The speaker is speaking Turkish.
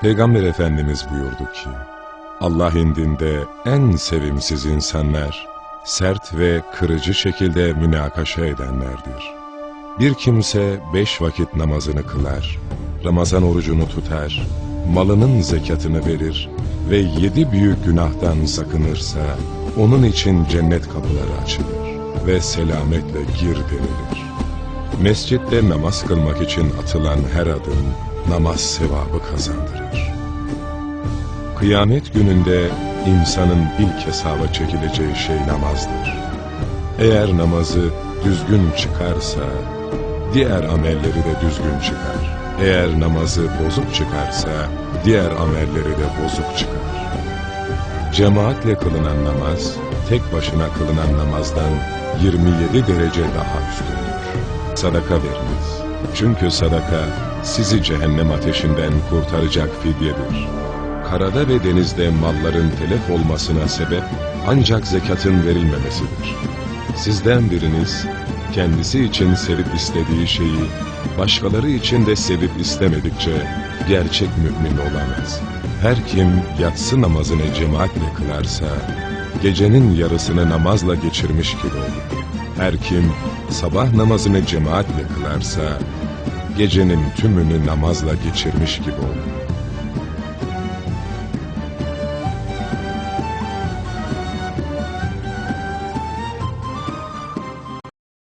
Peygamber Efendimiz buyurdu ki, Allah indinde en sevimsiz insanlar, sert ve kırıcı şekilde münakaşa edenlerdir. Bir kimse beş vakit namazını kılar, Ramazan orucunu tutar, malının zekatını verir ve yedi büyük günahtan sakınırsa, onun için cennet kapıları açılır ve selametle gir denilir. Mescitte namaz kılmak için atılan her adım, namaz sevabı kazandırır. Kıyamet gününde insanın ilk hesaba çekileceği şey namazdır. Eğer namazı düzgün çıkarsa, diğer amelleri de düzgün çıkar. Eğer namazı bozuk çıkarsa, diğer amelleri de bozuk çıkar. Cemaatle kılınan namaz, tek başına kılınan namazdan 27 derece daha üstündür. Sadaka veriniz. Çünkü sadaka sizi cehennem ateşinden kurtaracak fidyedir. Karada ve denizde malların telef olmasına sebep ancak zekatın verilmemesidir. Sizden biriniz kendisi için sevip istediği şeyi başkaları için de sevip istemedikçe gerçek mümin olamaz. Her kim yatsı namazını cemaatle kılarsa gecenin yarısını namazla geçirmiş gibi olur. Her kim sabah namazını cemaatle kılarsa gecenin tümünü namazla geçirmiş gibi olur.